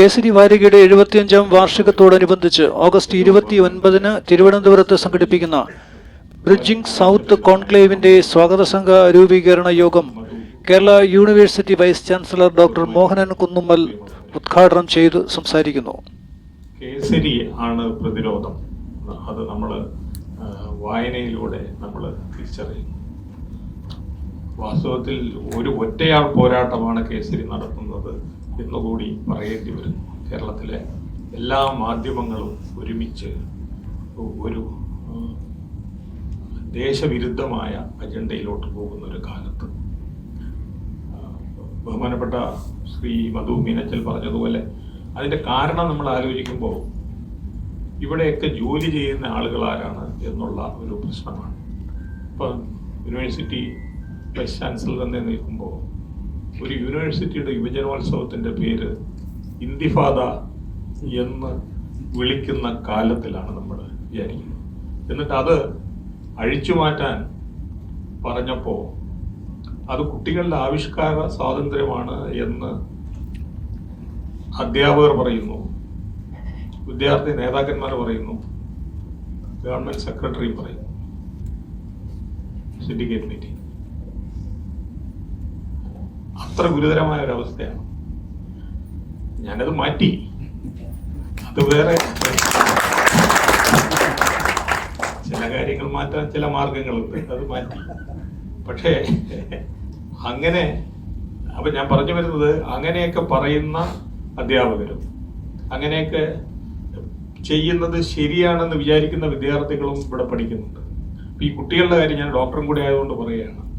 കേസരി വാരികയുടെ എഴുപത്തിയഞ്ചാം വാർഷികത്തോടനുബന്ധിച്ച് ഓഗസ്റ്റ് ഇരുപത്തി ഒൻപതിന് തിരുവനന്തപുരത്ത് സംഘടിപ്പിക്കുന്ന ബ്രിഡ്ജിംഗ് സൗത്ത് കോൺക്ലേവിന്റെ സ്വാഗത സംഘ രൂപീകരണ യോഗം Kerala university vice chancellor doctor Mohanan Kunnummal ഉദ്ഘാടനം ചെയ്ത് സംസാരിക്കുന്നു. കേസരി ആണ് പ്രതിരോധം. അത് നമ്മൾ വായനയിലൂടെ നമ്മൾ തിരിച്ചറിയുന്നു. വാസ്തവത്തിൽ ഒരു ഒറ്റയാൾ പോരാട്ടമാണ് കേസരി നടത്തുന്നത് എന്നുകൂടി പറയേണ്ടി വരുന്നു കേരളത്തിലെ എല്ലാ മാധ്യമങ്ങളും ഒരുമിച്ച് ഒരു ദേശവിരുദ്ധമായ അജണ്ടയിലോട്ട് പോകുന്ന ഒരു കാലത്ത്. ബഹുമാനപ്പെട്ട ശ്രീ മധു മീനച്ചൽ പറഞ്ഞതുപോലെ അതിന്റെ കാരണം നമ്മൾ ആലോചിക്കുമ്പോൾ ഇവിടെയൊക്കെ ജോലി ചെയ്യുന്ന ആളുകൾ ആരാണ് എന്നുള്ള ഒരു പ്രശ്നമാണ്. ഇപ്പം യൂണിവേഴ്സിറ്റി വൈസ് ചാൻസലർ തന്നെ നിൽക്കുമ്പോൾ ഒരു യൂണിവേഴ്സിറ്റിയുടെ യുവജനോത്സവത്തിന്റെ പേര് ഇന്തിഫാദ എന്ന് വിളിക്കുന്ന കാലത്തിലാണ് നമ്മൾ വിചാരിക്കുന്നത്. എന്നിട്ട് അത് അഴിച്ചു മാറ്റാൻ പറഞ്ഞപ്പോൾ അത് കുട്ടികളുടെ ആവിഷ്കാര സ്വാതന്ത്ര്യമാണ് എന്ന് അധ്യാപകർ പറയുന്നു. വിദ്യാർത്ഥി നേതാക്കന്മാർ പറയുന്നു. ഗവൺമെന്റ് സെക്രട്ടറി പറയുന്നു. സിൻഡിക്കേറ്റ് മീറ്റിംഗ് അത്ര ഗുരുതരമായ ഒരു അവസ്ഥയാണ്. ഞാനത് മാറ്റി. അത് വേറെ. ചില കാര്യങ്ങൾ മാറ്റാൻ ചില മാർഗങ്ങളുണ്ട്. അത് മാറ്റി. പക്ഷേ അങ്ങനെ അപ്പൊ ഞാൻ പറഞ്ഞു വരുന്നത് അങ്ങനെയൊക്കെ പറയുന്ന അധ്യാപകരും അങ്ങനെയൊക്കെ ചെയ്യുന്നത് ശരിയാണെന്ന് വിചാരിക്കുന്ന വിദ്യാർത്ഥികളും ഇവിടെ പഠിക്കുന്നുണ്ട്. ഈ കുട്ടികളുടെ കാര്യം ഞാൻ ഡോക്ടറും കൂടി ആയതുകൊണ്ട് പറയുകയാണ്.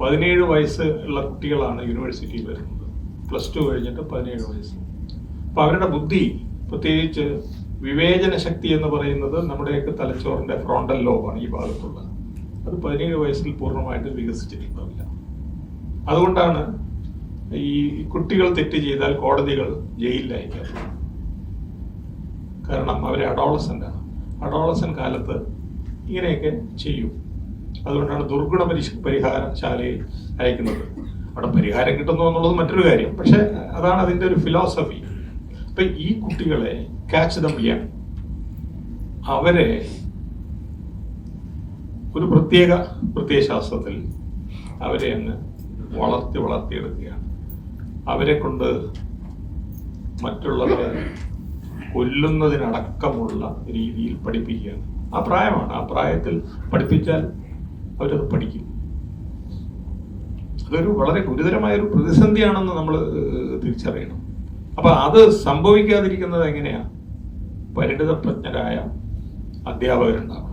പതിനേഴ് വയസ്സ് ഉള്ള കുട്ടികളാണ് യൂണിവേഴ്സിറ്റിയിൽ വരുന്നത്. പ്ലസ് ടു കഴിഞ്ഞിട്ട് പതിനേഴ് വയസ്സ്. അപ്പൊ അവരുടെ ബുദ്ധി പ്രത്യേകിച്ച് വിവേചന ശക്തി എന്ന് പറയുന്നത് നമ്മുടെയൊക്കെ തലച്ചോറിന്റെ ഫ്രോണ്ടൽ ലോബാണ് ഈ ഭാഗത്തുള്ളത്. അത് പതിനേഴ് വയസ്സിൽ പൂർണമായിട്ട് വികസിച്ചിട്ടുണ്ടാവില്ല. അതുകൊണ്ടാണ് ഈ കുട്ടികൾ തെറ്റ് ചെയ്താൽ കോടതികൾ ജയിലിൽ അയക്കാറ് കാരണം അവരെ അഡോളസന്റാണ് അഡോളസൻ കാലത്ത് ഇങ്ങനെയൊക്കെ ചെയ്യും. അതുകൊണ്ടാണ് ദുർഗുണ പരിഷ് പരിഹാരശാലയിൽ അയക്കുന്നത്. അവിടെ പരിഹാരം കിട്ടുന്നു എന്നുള്ളത് മറ്റൊരു കാര്യം. പക്ഷെ അതാണ് അതിന്റെ ഒരു ഫിലോസഫി അപ്പൊ ഈ കുട്ടികളെ ക്യാച്ച് ദം യങ് അവരെ ഒരു പ്രത്യേക പ്രത്യയശാസ്ത്രത്തിൽ അവരെ അങ്ങ് വളർത്തി വളർത്തിയെടുക്കുകയാണ്. അവരെ കൊണ്ട് മറ്റുള്ളവരെ കൊല്ലുന്നതിനടക്കമുള്ള രീതിയിൽ പഠിപ്പിക്കുകയാണ്. ആ പ്രായമാണ്. ആ പ്രായത്തിൽ പഠിപ്പിച്ചാൽ അവരത് പഠിക്കും. അതൊരു വളരെ ഗുരുതരമായ ഒരു പ്രതിസന്ധിയാണെന്ന് നമ്മൾ തിരിച്ചറിയണം. അപ്പൊ അത് സംഭവിക്കാതിരിക്കുന്നത് എങ്ങനെയാ? പരിണിതപ്രജ്ഞരായ അധ്യാപകരുണ്ടാവണം.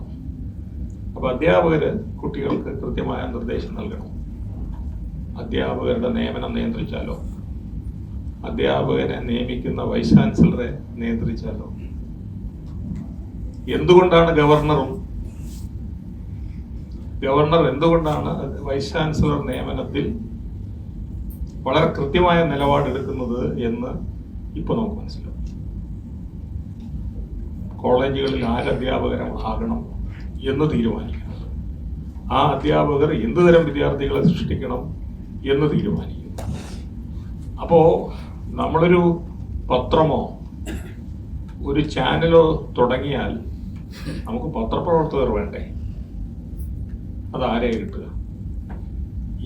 അപ്പൊ അധ്യാപകര് കുട്ടികൾക്ക് കൃത്യമായ നിർദ്ദേശം നൽകണം. അധ്യാപകരുടെ നിയമനം നിയന്ത്രിച്ചാലോ? അധ്യാപകനെ നിയമിക്കുന്ന വൈസ് ചാൻസലറെ നിയന്ത്രിച്ചാലോ? എന്തുകൊണ്ടാണ് ഗവർണറും ഗവർണർ എന്തുകൊണ്ടാണ് വൈസ് ചാൻസലർ നിയമനത്തിൽ വളരെ കൃത്യമായ നിലപാടെടുക്കുന്നത് എന്ന് ഇപ്പൊ നമുക്ക് മനസ്സിലാവും. കോളേജുകളിൽ ആര് ആകണം എന്ന് തീരുമാനിക്കണം. ആ അധ്യാപകർ എന്ത് തരം വിദ്യാർത്ഥികളെ സൃഷ്ടിക്കണം എന്ന് തീരുമാനിക്കുന്നു. അപ്പോ നമ്മളൊരു പത്രമോ ഒരു ചാനലോ തുടങ്ങിയാൽ നമുക്ക് പത്രപ്രവർത്തകർ വേണ്ടേ? അതാരെ കിട്ടുക?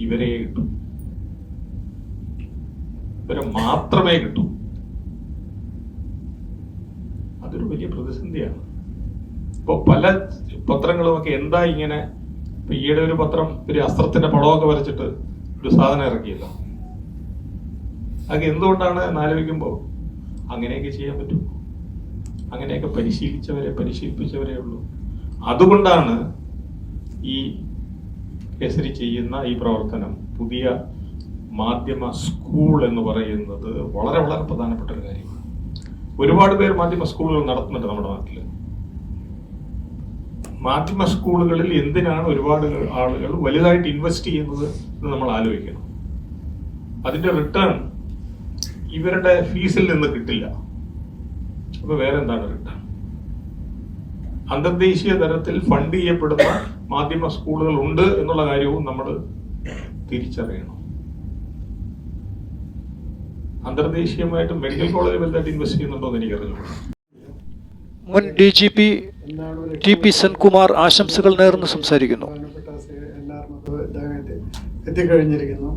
ഇവരെ കിട്ടും. ഇവരെ മാത്രമേ കിട്ടൂ. അതൊരു വലിയ പ്രതിസന്ധിയാണ്. ഇപ്പൊ പല പത്രങ്ങളും ഒക്കെ എന്താ ഇങ്ങനെ ഇപ്പൊ ഈയിടെ ഒരു പത്രം ഒരു അസ്ത്രത്തിന്റെ പടമൊക്കെ വരച്ചിട്ട് ഒരു സാധനം ഇറക്കിയില്ല. അതൊക്കെ എന്തുകൊണ്ടാണ് എന്നാലോചിക്കുമ്പോൾ അങ്ങനെയൊക്കെ ചെയ്യാൻ പറ്റും. അങ്ങനെയൊക്കെ പരിശീലിച്ചവരെ പരിശീലിപ്പിച്ചവരെ ഉള്ളൂ. അതുകൊണ്ടാണ് ഈ കേസരി ചെയ്യുന്ന ഈ പ്രവർത്തനം പുതിയ മാധ്യമ സ്കൂൾ എന്ന് പറയുന്നത് വളരെ വളരെ പ്രധാനപ്പെട്ട ഒരു കാര്യമാണ്. ഒരുപാട് പേർ മാധ്യമ സ്കൂളുകൾ നടത്തുന്നുണ്ട് നമ്മുടെ നാട്ടിൽ മാധ്യമ സ്കൂളുകളിൽ എന്തിനാണ് ഒരുപാട് ആളുകൾ വലുതായിട്ട് ഇൻവെസ്റ്റ് ചെയ്യുന്നത് എന്ന് നമ്മൾ ആലോചിക്കണം. അതിന്റെ റിട്ടേൺ ഇവരുടെ ഫീസിൽ നിന്ന് കിട്ടില്ല. അപ്പൊ വേറെ എന്താണ് അന്തർദേശീയ തലത്തിൽ ഫണ്ട് ചെയ്യപ്പെടുന്ന മാധ്യമ സ്കൂളുകൾ ഉണ്ട് എന്നുള്ള കാര്യവും നമ്മൾ തിരിച്ചറിയണം. അന്തർദേശീയമായിട്ട് മെഡിക്കൽ കോളേജ് വലുതായിട്ട് ഇൻവെസ്റ്റ് ചെയ്യുന്നുണ്ടോ എന്ന് എനിക്കറിഞ്ഞു മുൻ D G P T P Senkumar ആശംസകൾ നേർന്ന് സംസാരിക്കുന്നു. എത്തിക്കഴിഞ്ഞിരിക്കുന്നു.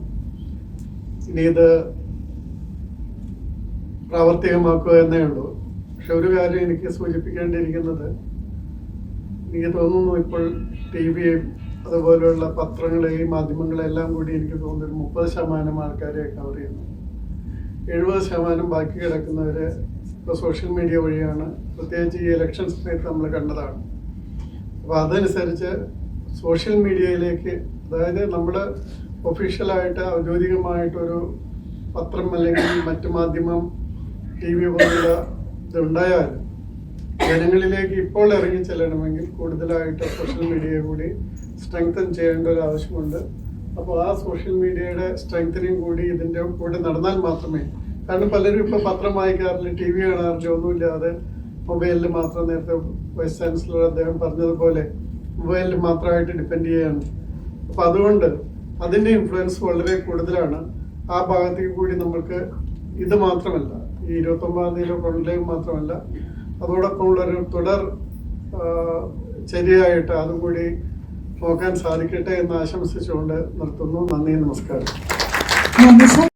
ഇനി ഇത് പ്രാവർത്തികമാക്കുക എന്നേ ഉള്ളൂ. പക്ഷെ ഒരു കാര്യം എനിക്ക് സൂചിപ്പിക്കേണ്ടിയിരിക്കുന്നത് എനിക്ക് തോന്നുന്നു ഇപ്പോൾ ടി വിയും അതുപോലെയുള്ള പത്രങ്ങളെയും മാധ്യമങ്ങളെല്ലാം കൂടി എനിക്ക് തോന്നുന്നു ഒരു മുപ്പത് ശതമാനം ആൾക്കാരെ കവർ ചെയ്യുന്നു. എഴുപത് ശതമാനം ബാക്കി കിടക്കുന്നവർ ഇപ്പോൾ സോഷ്യൽ മീഡിയ വഴിയാണ്. പ്രത്യേകിച്ച് ഈ ഇലക്ഷൻ സമയത്ത് നമ്മൾ കണ്ടതാണ്. അപ്പോൾ അതനുസരിച്ച് സോഷ്യൽ മീഡിയയിലേക്ക് അതായത് നമ്മൾ ഒഫീഷ്യലായിട്ട് ഔദ്യോഗികമായിട്ടൊരു പത്രം അല്ലെങ്കിൽ മറ്റു മാധ്യമം ടി വി പോലുള്ള ഇതുണ്ടായാലും ജനങ്ങളിലേക്ക് ഇപ്പോൾ ഇറങ്ങി ചെല്ലണമെങ്കിൽ കൂടുതലായിട്ട് സോഷ്യൽ മീഡിയ കൂടി സ്ട്രെങ്തൻ ചെയ്യേണ്ട ഒരു ആവശ്യമുണ്ട്. അപ്പോൾ ആ സോഷ്യൽ മീഡിയയുടെ സ്ട്രെങ്തനിങ് കൂടി ഇതിന്റെ കൂടെ നടന്നാൽ മാത്രമേ. കാരണം പലരും ഇപ്പോൾ പത്രം വായിക്കാറില്ല ടി വി കാണാറില്ല ഒന്നുമില്ലാതെ മൊബൈലിൽ മാത്രം നേരത്തെ വൈസ് ചാൻസലർ അദ്ദേഹം പറഞ്ഞതുപോലെ മൊബൈലിൽ മാത്രമായിട്ട് ഡിപ്പെൻഡ് ചെയ്യാണ്. അപ്പം അതുകൊണ്ട് അതിന്റെ ഇൻഫ്ലുവൻസ് വളരെ കൂടുതലാണ്. ആ ഭാഗത്തേക്ക് കൂടി നമുക്ക് ഇത് മാത്രമല്ല ഈ ഇരുപത്തൊമ്പതാം തീയതിയിലെ കൊണ്ടലേവ് മാത്രമല്ല അതോടൊപ്പം ഉള്ളൊരു തുടർ ആ, ചര്യയായിട്ട് അതും കൂടി നോക്കാൻ സാധിക്കട്ടെ എന്ന് ആശംസിച്ചുകൊണ്ട് നിർത്തുന്നു. നന്ദി നമസ്കാരം.